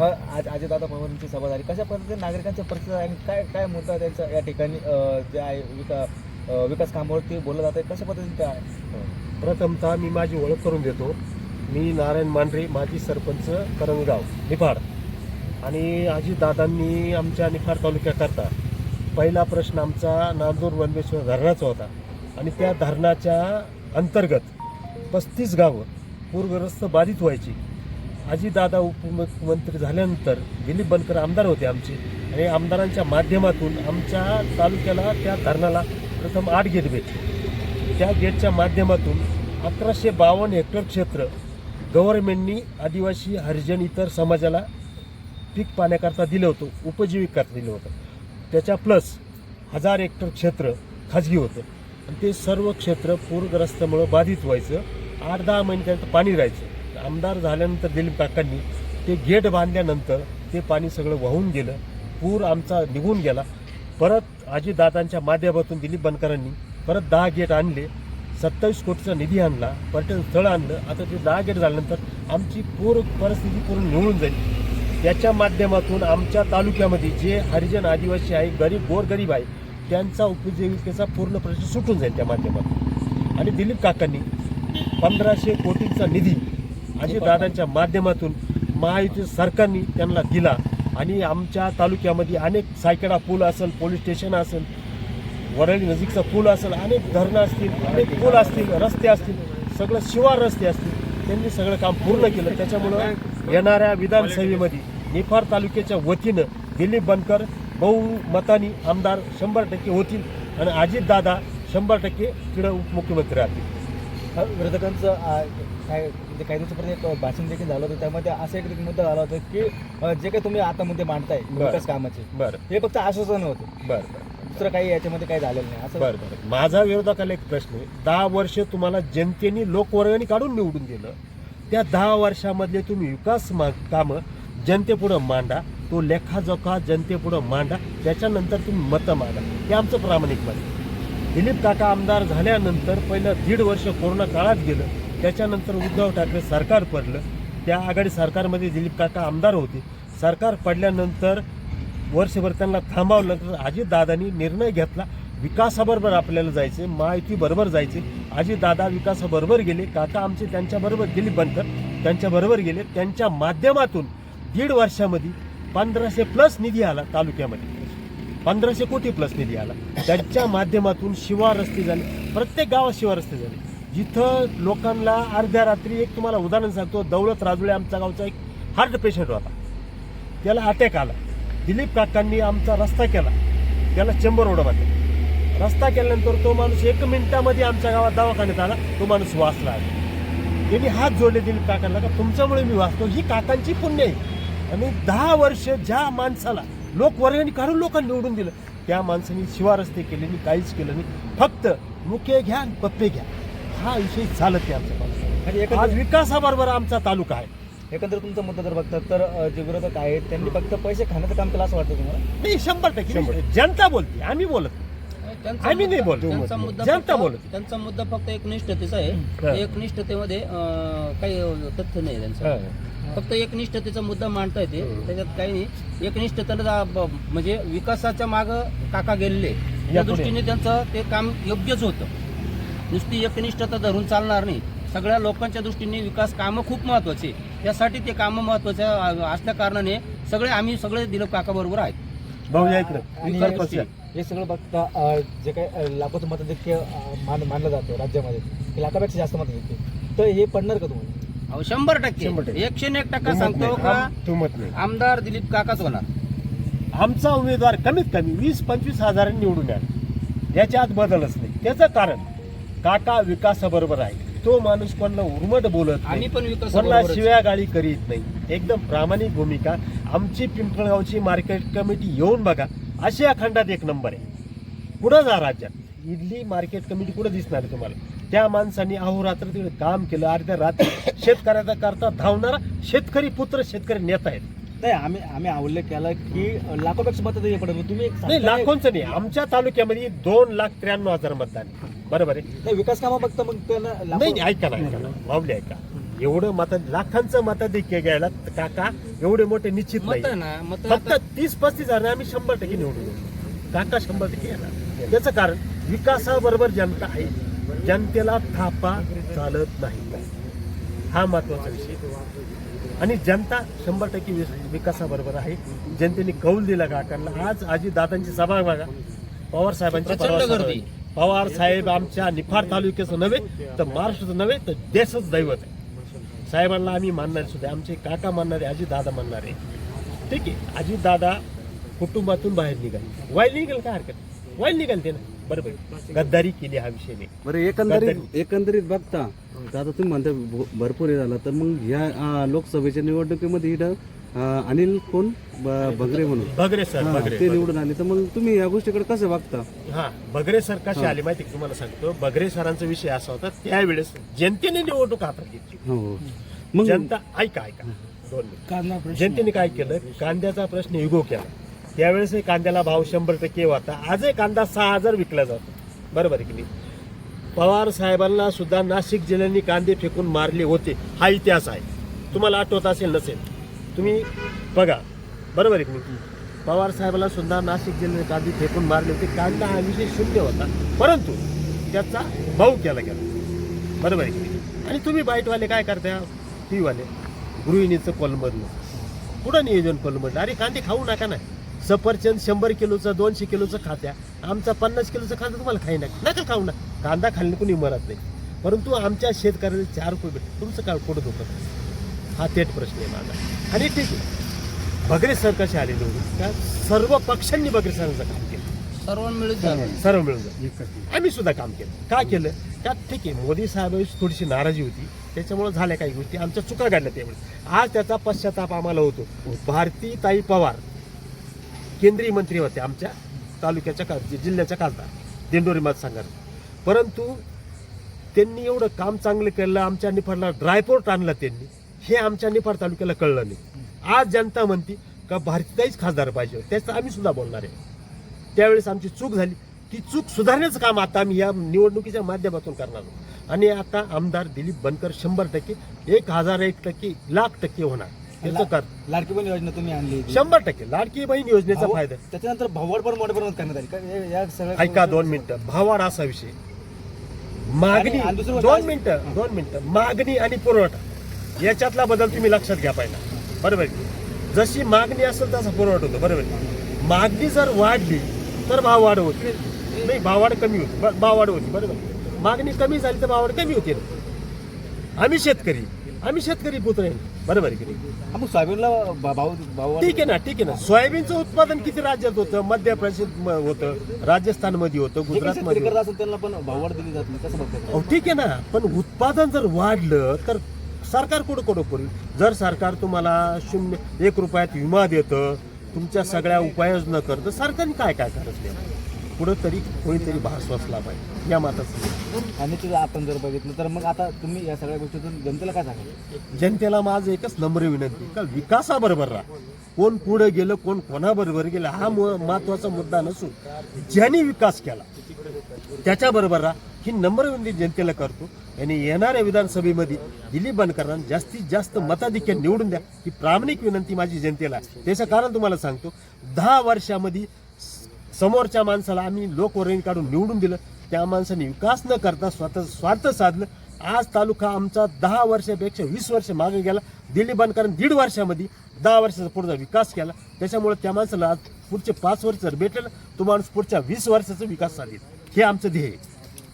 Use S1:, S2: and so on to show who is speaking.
S1: अ, आज अजितदादा पवारांची सभा झाली कशा पद्धतीने नागरिकांचा प्रतिसाद आणि काय काय मुद्दा त्यांचा या ठिकाणी जे आहे विका विकास कामावरती बोललं जातं कशा पद्धतीने काय आहे?
S2: प्रथमतः मी माझी ओळख करून देतो. मी नारायण मांढरे माजी सरपंच करंजगाव निफाड. आणि अजितदादांनी आमच्या निफाड तालुक्याकरता पहिला प्रश्न आमचा नांदूर वनवेश्वर धरणाचा होता. आणि त्या धरणाच्या अंतर्गत पस्तीस गावं पूरग्रस्त बाधित व्हायची. अजितदादा उपमुख्यमंत्री झाल्यानंतर दिलीप बनकर आमदार होते आमचे. आणि आमदारांच्या माध्यमातून आमच्या तालुक्याला त्या धरणाला प्रथम आठ गेट भेटले. त्या गेटच्या माध्यमातून अकराशे बावन्न हेक्टर क्षेत्र गव्हर्नमेंटनी आदिवासी हरिजन इतर समाजाला पीक पाण्याकरता दिलं होतं उपजीविकाकरता दिलं होतं. त्याच्या प्लस हजार हेक्टर क्षेत्र खाजगी होतं. आणि ते सर्व क्षेत्र पूरग्रस्तामुळं बाधित व्हायचं. आठ दहा महिन्यापर्यंत पाणी राहायचं. आमदार झाल्यानंतर दिलीप काकांनी ते गेट बांधल्यानंतर ते पाणी सगळं वाहून गेलं पूर आमचा निघून गेला. परत आजीदादांच्या माध्यमातून दिलीप बनकरांनी परत दहा गेट आणले सत्तावीस कोटीचा निधी आणला पर्यटन स्थळ आणलं. आता ते दहा गेट झाल्यानंतर आमची पूर परिस्थिती पूर्ण निवळून जाईल. त्याच्या माध्यमातून आमच्या तालुक्यामध्ये जे हरिजन आदिवासी आहे गरीब गोरगरीब आहे त्यांचा उपजीविकेचा पूर्ण प्रश्न सुटून जाईल त्या माध्यमातून. आणि दिलीप काकांनी पंधराशे कोटींचा निधी अजितदादांच्या माध्यमातून महायुती सरकारने त्यांना दिला. आणि आमच्या तालुक्यामध्ये अनेक सायकडा पूल असेल पोलीस स्टेशन असेल वरळी नजीकचा पूल असेल अनेक धरणं असतील अनेक पूल असतील रस्ते असतील सगळं शिवार रस्ते असतील त्यांनी सगळं काम पूर्ण केलं. त्याच्यामुळं येणाऱ्या विधानसभेमध्ये निफाड तालुक्याच्या वतीनं दिलीप बनकर बहुमतानी आमदार शंभर टक्के होतील आणि अजितदादा शंभर टक्के तिकडं उपमुख्यमंत्री राहतील.
S1: विरोधकांचं काय म्हणजे काही दिवसापर्यंत एक भाषण देखील झालं होतं. त्यामध्ये असा एक मुद्दा झाला होता की जे काही तुम्ही आता मुद्दे मांडताय. विकास कामाचे हे फक्त आश्वासन होते.
S2: बरं
S1: दुसरं काही याच्यामध्ये काही झालेलं नाही. असं
S2: बरं बरं. माझा विरोधकाला एक प्रश्न आहे. दहा वर्ष तुम्हाला जनतेने लोकवर्गणी काढून निवडून दिलं. त्या दहा वर्षामधले तुम्ही विकास कामं जनतेपुढं मांडा. तो लेखाजोखा जनतेपुढं मांडा. त्याच्यानंतर तुम्ही मतं मागा हे आमचं प्रामाणिक मत. दिलीप काका आमदार झाल्यानंतर पहिलं दीड वर्ष कोरोना काळात गेलं. त्याच्यानंतर उद्धव ठाकरे सरकार पडलं. त्या आघाडी सरकारमध्ये दिलीप काका आमदार होते. सरकार पडल्यानंतर वर्षभर त्यांना थांबवल्यानंतर तर अजितदादांनी निर्णय घेतला. विकासाबरोबर आपल्याला जायचे महायुतीबरोबर जायचे अजितदादा विकासाबरोबर गेले. काका आमचे त्यांच्याबरोबर दिलीप बनकर त्यांच्याबरोबर गेले. त्यांच्या माध्यमातून दीड वर्षामध्ये पंधराशे प्लस निधी आला तालुक्यामध्ये. पंधराशे कोटी प्लस निधी आला. त्यांच्या माध्यमातून शिवार रस्ते झाले. प्रत्येक गावात शिवार रस्ते झाले. जिथं लोकांना अर्ध्या रात्री एक तुम्हाला उदाहरण सांगतो दौलत राजुळे आमच्या गावचा एक हार्ट पेशंट होता. त्याला अटॅक आला. दिलीप काकांनी आमचा रस्ता केला. त्याला चेंबर रोड रस्ता केल्यानंतर तो माणूस एक मिनिटामध्ये आमच्या गावात दवाखान्यात आला. तो माणूस वाचला. त्यांनी हात जोडले दिलीप काकांना का तुमच्यामुळे मी वाचतो? ही काकांची पुण्य आहे. आणि दहा वर्ष ज्या माणसाला लोकवर्गाने काढून लोकांनी निवडून दिलं त्या माणसाने शिवारस्ते केले नाही काहीच केलं नाही. फक्त मुके घ्या आणि पप्पे घ्या. हा विषय चालत आहे आमच्या आज विकासाबरोबर आमचा तालुका आहे
S1: एकंदर तुमचा मुद्दा जर बघतात तर अ, जे विरोधक आहेत त्यांनी फक्त पैसे खाण्याचं काम केलं असं वाटतं तुम्हाला
S2: नाही शंभर टक्के जनता बोलते आम्ही बोलत नाही.
S3: त्यांचा
S2: आम्ही नाही
S3: मुद्दा-
S2: बोलतो.
S3: त्यांचा मुद्दा
S2: जनता
S3: फक्त-
S2: बोलते.
S3: त्यांचा मुद्दा फक्त एक निष्ठतेचा
S2: हा.
S3: आहे एक निष्ठतेमध्ये अं, काही तथ्य नाही त्यांचं फक्त एक निष्ठतेचा मुद्दा मांडता येते. त्याच्यात काही नाही एक निष्ठतेला ब- म्हणजे विकासाच्या माग काका गेलेले त्या
S2: यापुढे.
S3: दृष्टीने त्यांचं ते काम योग्यच होतं नुसती एकनिष्ठता धरून चालणार नाही. सगळ्या लोकांच्या दृष्टीने विकास कामं खूप महत्त्वाचे त्यासाठी ते कामं महत्त्वाचे असल्या कारणाने सगळे आम्ही सगळे दिलीप काका बरोबर आहेत.
S2: भाऊ या इकडे.
S1: हे सगळं बघता जे काही लाखोचं मतदैक्य अ, मान मानलं जातं राज्यामध्ये लाखापेक्षा जास्त मतदैक्य तर हे पडणार का तुम्हाला?
S3: अहो, शंभर टक्के. एकशे एक टक्का सांगतो. का?
S2: आम- तुमत नाही.
S3: आमदार दिलीप काकाच होणार.
S2: आमचा उमेदवार कमीत कमी वीस पंचवीस हजारांनी निवडून आला याच्या आत बदलच नाही. त्याचं कारण काका विकासाबरोबर आहे. तो माणूस कोणाला उर्मट बोलत नाही.
S3: आम्ही पण विकास
S2: कोणाला शिव्या गाळी करीत नाही. एकदम प्रामाणिक भूमिका. आमची पिंपळगावची मार्केट कमिटी येऊन बघा. आशिया खंडात एक नंबर आहे. पुढं जा राज्यात. इडली मार्केट कमिटी कुठं दिसणार आहे तुम्हाला? त्या माणसांनी अहोरात्र तिकडे काम केलं. अर्ध्या रात्री शेतकऱ्याचा करता धावणारा शेतकरी पुत्र शेतकरी नेता आहेत.
S1: नाही आम्ही आम्ही उल्लेख केला की लाखोपेक्षा पडत तुम्ही एक
S2: नाही
S1: सांगताय-
S2: लाखोंचं नाही. आमच्या तालुक्यामध्ये दोन लाख त्र्याण्णव हजार मतदान आहे. बरोबर आहे.
S1: नाही विकास कामं बघता मग त्यांना
S2: नाही नाही, ऐका ना ऐका ना. माऊली ऐका. एवढं मत लाखांचं मताधिक्य घ्यायला काका एवढे मोठे निश्चित
S3: मत
S2: नाही
S3: ना मत
S2: फक्त तीस पस्तीस हजार आम्ही शंभर टक्के निवडून येऊ. काका शंभर टक्के येणार. त्याचं कारण विकासाबरोबर जनता आहे. जनतेला थापा चालत नाही. हा महत्त्वाचा विषय. आणि जनता शंभर टक्के विस- विकासाबरोबर आहे. जनतेने कौल दिला काकांना. आज आजी दादांची सभा बघा. पवार साहेबांची
S3: प्रचंड गर्दी.
S2: पवार साहेब आमच्या निफाड तालुक्याचं नव्हे तर महाराष्ट्राचं नव्हे तर देशच दैवत आहे. साहेबांना आम्ही मानणार सुद्धा आमचे काका मानणारे अजित दादा मानणारे. ठीक आहे अजित दादा कुटुंबातून बाहेर निघाले. वाईल निघेल काय हरकत. वाईल निघाल ते ना. बरोबर. गद्दारी केली हा विषय नाही.
S4: बरं एकंदरीत एकंदरीत बघता तर आता तुम्ही म्हणता भरपूर हे झालं तर मग ह्या आ, लोकसभेच्या निवडणुकीमध्ये आ, अनिल कोण? ब- भगरे म्हणून.
S2: बगरे सर
S4: हा,
S2: बगरे
S4: ते निवडून आले. तर मग तुम्ही या गोष्टीकडे कसं बघता
S2: हा बगरे सर कसे आले माहिती का तुम्हाला सांगतो? बगरे सरांचा विषय असा होता त्यावेळेस जनतेने निवडणूक हातात घेतली.
S4: हो. हो मग
S2: जनता ऐका ऐका. दोन मिनिट. जनतेने काय केलं? कांद्याचा प्रश्न युगो केला. त्यावेळेस कांद्याला भाव शंभर टक्के होता. आजही कांदा सहा हजार विकला जातो. बरोबर आहे की नाही? पवार साहेबांना सुद्धा नाशिक जिल्ह्यांनी कांदे फेकून मारले होते. हा इतिहास आहे. तुम्हाला आठवत असेल नसेल. तुम्ही बघा. बरोबर आहे की नाही? पवार साहेबाला सुद्धा नाशिक जिल्ह्याने कांदे फेकून मारले होते. कांदा हा विषय शून्य होता. परंतु त्याचा भाऊ केला गेला. बरोबर आहे की नाही? आणि तुम्ही बाईटवाले काय करता? टी वाले गृहिणीचं कोलमधलं कुठं नियोजन कोलमडलं अरे कांदे खाऊ नका ना. सफरचंद शंभर किलोचं दोनशे किलोचं खात्या. आमचा पन्नास किलोचं खातं तुम्हाला खाई नका. नका खाऊ ना. कांदा खाल्ली कुणी मरत नाही. परंतु आमच्या शेतकऱ्याला चार रुपये भेटत तुमचं काय कुठं होतं हा थेट प्रश्न आहे माझा. आणि ठीक आहे. बगरे सर कसे आले निवडून? का सर्व पक्षांनी बगरे सरांचं काम केलं.
S3: सर्वांना मिळत झालं.
S2: सर्व मिळून आम्ही सुद्धा काम केलं. का केलं? का ठीक आहे मोदी साहेबांची थोडीशी नाराजी होती. त्याच्यामुळे झाल्या काही गोष्टी. आमच्या चुका घडल्या त्यावेळेस आज त्याचा पश्चाताप आम्हाला होतो. भारती ताई पवार केंद्रीय मंत्री होते आमच्या तालुक्याच्या का जिल्ह्याच्या खासदार दिंडोरी मतदारसंघात. परंतु त्यांनी एवढं काम चांगलं केलं आमच्या निफाडला ड्रायपोर्ट आणला त्यांनी. हे आमच्या निफाड तालुक्याला कळलं नाही. आज जनता म्हणती का भारतीताईच खासदार पाहिजे. त्याचं आम्ही सुद्धा बोलणार आहे. त्यावेळेस आमची चूक झाली. ती चूक सुधारण्याचं काम आता आम्ही या निवडणुकीच्या माध्यमातून करणार आहोत. आणि आता आमदार दिलीप बनकर शंभर टक्के एक हजार एक टक्के लाख टक्के होणार.
S1: लाडकी पण योजना तुम्ही आणली.
S2: शंभर टक्के. लाडकी बहीण योजनेचा फायदा.
S1: त्याच्यानंतर भाववाढ पण मोठ्या प्रमाणात करण्यात आली. का या सगळ्या
S2: ऐका दोन मिनिटं. भावाड असा विषय. मागणी दोन मिनिटं. दोन मिनिटं. मागणी आणि पुरवठा. याच्यातला बदल तुम्ही लक्षात घ्या पाहिजे बरोबर आहे? जशी मागणी असेल तसा पुरवठा होतो बरोबर? मागणी जर वाढली तर भाव वाढ होती. नाही भाववाढ कमी होती. भाववाढ होती बरोबर? मागणी कमी झाली तर भाववाढ कमी होती. ना. आम्ही शेतकरी आम्ही शेतकरी पुत्र आहे. बरोबर की नाही?
S1: सोयाबीनला भाव भाव
S2: ठीक आहे ना ठीक आहे ना. सोयाबीनचं उत्पादन किती राज्यात होतं? मध्य प्रदेश होतं. राजस्थानमध्ये होतं गुजरातमध्ये
S1: त्यांना पण भाववाढ दिली जात नाही. कसं
S2: ठीक आहे ना. पण उत्पादन जर वाढलं तर सरकार कुठं कुठं करू जर सरकार तुम्हाला शून्य एक रुपयात विमा देतं तुमच्या सगळ्या उपाययोजना करतं सरकारने काय काय करत नाही? पुढं तरी कोणीतरी भास वाचला पाहिजे. या माताचं
S1: आणि तुझं आपण जर बघितलं तर मग आता तुम्ही या सगळ्या गोष्टीतून जनतेला काय सांगाल?
S2: जनतेला माझं एकच नम्र विनंती का विकासाबरोबर राहा. कोण पुढे गेलं कोण कोणाबरोबर गेलं हा महत्त्वाचा मुद्दा नसून ज्यांनी विकास केला त्याच्याबरोबर राहा. ही नम्र विनंती जनतेला करतो. आणि येणाऱ्या विधानसभेमध्ये दिलीप बनकरांना जास्तीत जास्त मताधिक्य निवडून द्या. ही प्रामाणिक विनंती माझी जनतेला आहे. त्याचं कारण तुम्हाला सांगतो. दहा वर्षामध्ये समोरच्या माणसाला आम्ही लोकवर्णी काढून निवडून दिलं. त्या माणसाने विकास न करता स्वतः स्वार्थ साधलं. आज तालुका आमचा दहा वर्षापेक्षा वीस वर्ष मागे गेला. दिल्ली बंदकरांनी दीड वर्षामध्ये दहा वर्षाचा पुढचा विकास केला. त्याच्यामुळे त्या माणसाला आज पुढचे पाच वर्ष जर भेटलं तो माणूस पुढच्या वीस वर्षाचा विकास साधेल. हे आमचं ध्येय आहे.